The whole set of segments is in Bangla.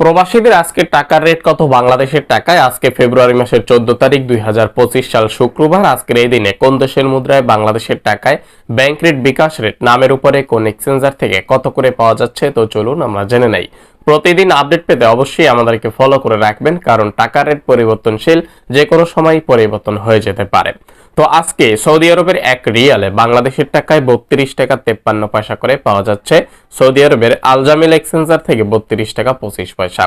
প্রবাসীদের আজকে টাকার রেট কত? বাংলাদেশের টাকায় আজকে ফেব্রুয়ারি মাসের চোদ্দ তারিখ দু হাজার পঁচিশ সাল শুক্রবার। আজকের এই দিনে কোন দেশের মুদ্রায় বাংলাদেশের টাকায় ব্যাংক রেট বিকাশ রেট নামের উপরে কোন এক্সচেঞ্জার থেকে কত করে পাওয়া যাচ্ছে? তো চলুন আমরা জেনে নেই। প্রতিদিন আপডেট পেতে অবশ্যই আমাদেরকে ফলো করে রাখবেন, কারণ টাকার রেট পরিবর্তনশীল যে কোনো সময় পরিবর্তন হয়ে যেতে পারে। তো আজকে সৌদি আরবের এক রিয়ালে বাংলাদেশের টাকায় বত্রিশ টাকা তেপ্পান্ন পয়সা করে পাওয়া যাচ্ছে সৌদি আরবের আলজামিল এক্সচেঞ্জার থেকে বত্রিশ টাকা পঁচিশ পয়সা।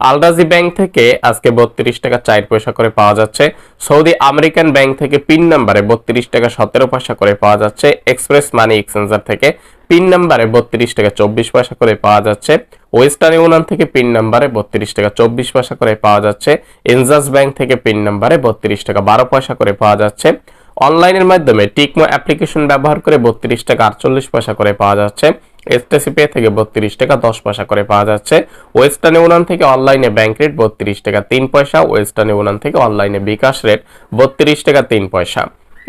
আলরাজি ব্যাংক থেকে আজকে বত্রিশ টাকা চার পয়সা করে পাওয়া যাচ্ছে। সৌদি আমেরিকান ব্যাংক থেকে পিন নাম্বারে বত্রিশ টাকা সতেরো পয়সা করে পাওয়া যাচ্ছে। এক্সপ্রেস মানি এক্সচেঞ্জার থেকে পিন নাম্বারে বত্রিশ টাকা চব্বিশ পয়সা করে পাওয়া যাচ্ছে। ওয়েস্টার্ন ইউনিয়ন থেকে পিন নাম্বারে বত্রিশ টাকা চব্বিশ পয়সা করে পাওয়া যাচ্ছে। এনজাস ব্যাংক থেকে পিন নাম্বারে বত্রিশ টাকা বারো পয়সা করে পাওয়া যাচ্ছে। অনলাইনের মাধ্যমে টিকমো অ্যাপ্লিকেশন ব্যবহার করে বত্রিশ টাকা আটচল্লিশ পয়সা করে পাওয়া যাচ্ছে। এসটিসি পে থেকে বত্রিশ টাকা দশ পয়সা করে পাওয়া যাচ্ছে। ওয়েস্টার্ন ইউনিয়ন থেকে অনলাইনে ব্যাংক রেট বত্রিশ টাকা তিন পয়সা। ওয়েস্টার্ন ইউনিয়ন থেকে অনলাইনে বিকাশ রেট বত্রিশ টাকা তিন পয়সা।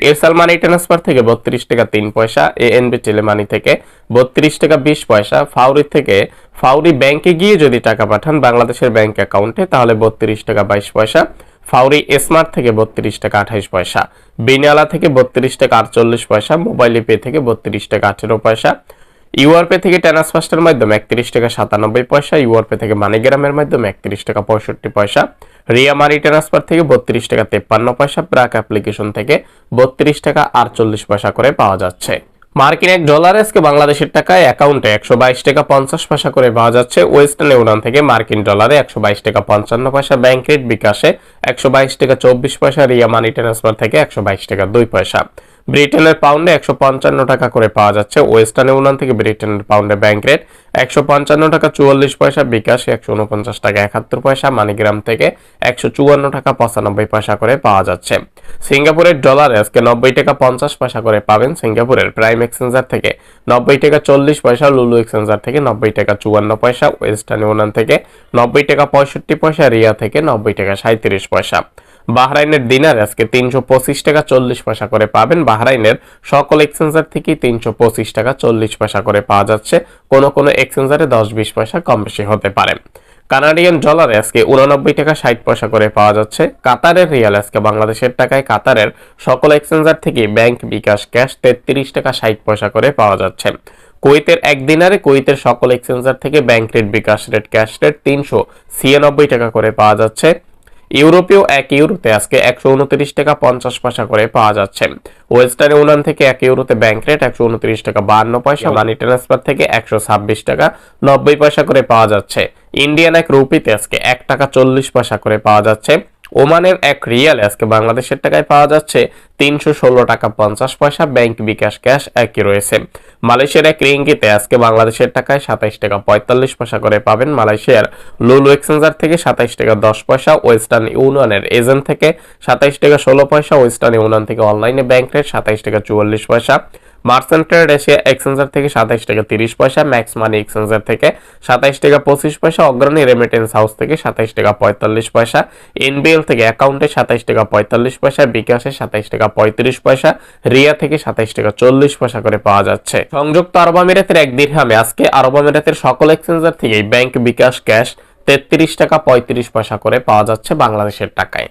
এয়ারসেল মানি ট্রান্সফার থেকে বত্রিশ টাকা তিন পয়সা। এএনবি টেলিমানি থেকে বত্রিশ টাকা বিশ পয়সা। ফাউরি থেকে ফাউরি ব্যাংকে গিয়ে যদি টাকা পাঠান বাংলাদেশের ব্যাংক অ্যাকাউন্টে, তাহলে বত্রিশ টাকা বাইশ পয়সা। ফাউরি স্মার্ট থেকে বত্রিশ টাকা আঠাইশ পয়সা, বিনিয়ালা থেকে বত্রিশ টাকা আটচল্লিশ পয়সা, মোবাইল পে থেকে বত্রিশ টাকা আঠেরো পয়সা ইউআরপে থেকে ট্রান্সফার্স্টের মাধ্যমে একত্রিশ টাকা সাতানব্বই পয়সা ইউআরপে থেকে মানিগ্রামের মাধ্যমে একত্রিশ টাকা পঁয়ষট্টি পয়সা, রিয়া মানি ট্রান্সফার থেকে বত্রিশ টাকা তেপ্পান্ন পয়সা প্রাক অ্যাপ্লিকেশন থেকে বত্রিশ টাকা আটচল্লিশ পয়সা করে পাওয়া যাচ্ছে। মার্কিন এক ডলার আজকে বাংলাদেশের টাকায় অ্যাকাউন্টে একশো বাইশ টাকা পঞ্চাশ পয়সা করে পাওয়া যাচ্ছে। ওয়েস্টার্ন ইউনিয়ন থেকে মার্কিন ডলারে একশো বাইশ টাকা পঞ্চান্ন পয়সা, ব্যাংক রেট বিকাশে একশো বাইশ টাকা চব্বিশ পয়সা, রিয়া মানি ট্রান্সফার থেকে একশো বাইশ টাকা দুই পয়সা। ব্রিটেনের পাউন্ডে একশো পঞ্চান্ন টাকা করে পাওয়া যাচ্ছে। ওয়েস্টার্ন ইউনিয়ন থেকে ব্রিটেনের পাউন্ডে ব্যাংক রেট একশো পঞ্চান্ন টাকা চুয়াল্লিশ পয়সা, বিকাশে একশো উনপঞ্চাশ টাকা একাত্তর পয়সা, মানিগ্রাম থেকে একশো চুয়ান্ন টাকা পঁচানব্বই পয়সা করে পাওয়া যাচ্ছে। সিঙ্গাপুরের ডলার আজকে নব্বই টাকা পঞ্চাশ পয়সা করে পাবেন। সিঙ্গাপুরের প্রাইম এক্সচেঞ্জার থেকে নব্বই টাকা চল্লিশ পয়সা, লুলু এক্সচেঞ্জার থেকে নব্বই টাকা চুয়ান্ন পয়সা, ওয়েস্টার্ন ইউনিয়ন থেকে নব্বই টাকা পঁয়ষট্টি পয়সা, রিয়া থেকে নব্বই টাকা সাঁত্রিশ পয়সা। বাহরাইনের দিনার আজকে তিনশো পঁচিশ টাকা চল্লিশ পয়সা করে পাবেন। বাহরাইনের সকল এক্সচেঞ্জার থেকেই তিনশো পঁচিশ টাকা চল্লিশ পয়সা করে পাওয়া যাচ্ছে। কোনো কোনো এক্সচেঞ্জারে দশ বিশ পয়সা কম বেশি হতে পারে। কানাডিয়ান ডলার আজকে উনানব্বই টাকা ষাট পয়সা করে পাওয়া যাচ্ছে। কাতারের রিয়াল আজকে বাংলাদেশের টাকায়। কাতারের সকল এক্সচেঞ্জার থেকে ব্যাংক বিকাশ ক্যাশ তেত্রিশ টাকা ষাট পয়সা করে পাওয়া যাচ্ছে। কুয়েতের এক দিনারে কুয়েতের সকল এক্সচেঞ্জার থেকে bank rate bKash rate cash rate তিনশো ছিয়ানব্বই টাকা করে পাওয়া যাচ্ছে। ইউরোপীয় এক ইউরোতে আজকে একশো উনত্রিশ টাকা পঞ্চাশ পয়সা করে পাওয়া যাচ্ছে। ওয়েস্টার্ন ইউনিয়ন থেকে এক ইউরোতে ব্যাংক রেট একশো উনত্রিশ টাকা বাহান্ন পয়সা মানি ট্রান্সফার থেকে একশো ছাব্বিশ টাকা নব্বই পয়সা করে পাওয়া যাচ্ছে। ইন্ডিয়ান এক রুপিতে আজকে এক টাকা চল্লিশ পয়সা করে পাওয়া যাচ্ছে। ওমানের এক রিয়াল আজকে বাংলাদেশের টাকায় পাওয়া যাচ্ছে তিনশো ষোলো টাকা পঞ্চাশ পয়সা ব্যাংক বিকাশ ক্যাশ একই রয়েছে। মালয়েশিয়ার এক রিঙ্গিতে আজকে বাংলাদেশের টাকায় সাতাইশ টাকা পঁয়তাল্লিশ পয়সা করে পাবেন মালয়েশিয়ার লুলু এক্সচেঞ্জার থেকে সাতাইশ টাকা দশ পয়সা, ওয়েস্টার্ন ইউনিয়নের এজেন্ট থেকে সাতাইশ টাকা ষোলো পয়সা, ওয়েস্টার্ন ইউনিয়ন থেকে অনলাইনে ব্যাংক রেট সাতাইশ টাকা চুয়াল্লিশ পয়সা। মার্চেন্ট ট্রেড এশিয়া এক্সচেঞ্জার থেকে সাতাইশ টাকা তিরিশ পয়সা, ম্যাক্স মানি এক্সচেঞ্জার থেকে সাতাইশ টাকা পঁচিশ পয়সা, অগ্রণী রেমিটেন্স হাউস থেকে সাতাইশ টাকা পঁয়তাল্লিশ পয়সা এনবিএল থেকে অ্যাকাউন্টে সাতাইশ টাকা পঁয়তাল্লিশ পয়সা, বিকাশে সাতাইশ টাকা পঁয়ত্রিশ পয়সা, রিয়া থেকে সাতাইশ টাকা চল্লিশ পয়সা করে পাওয়া যাচ্ছে। সংযুক্ত আরব আমিরাতের এক দিরহামে আজকে আরব আমিরাতের সকল এক্সচেঞ্জার থেকেই ব্যাংক বিকাশ ক্যাশ তেত্রিশ টাকা পঁয়ত্রিশ পয়সা করে পাওয়া যাচ্ছে বাংলাদেশের টাকায়।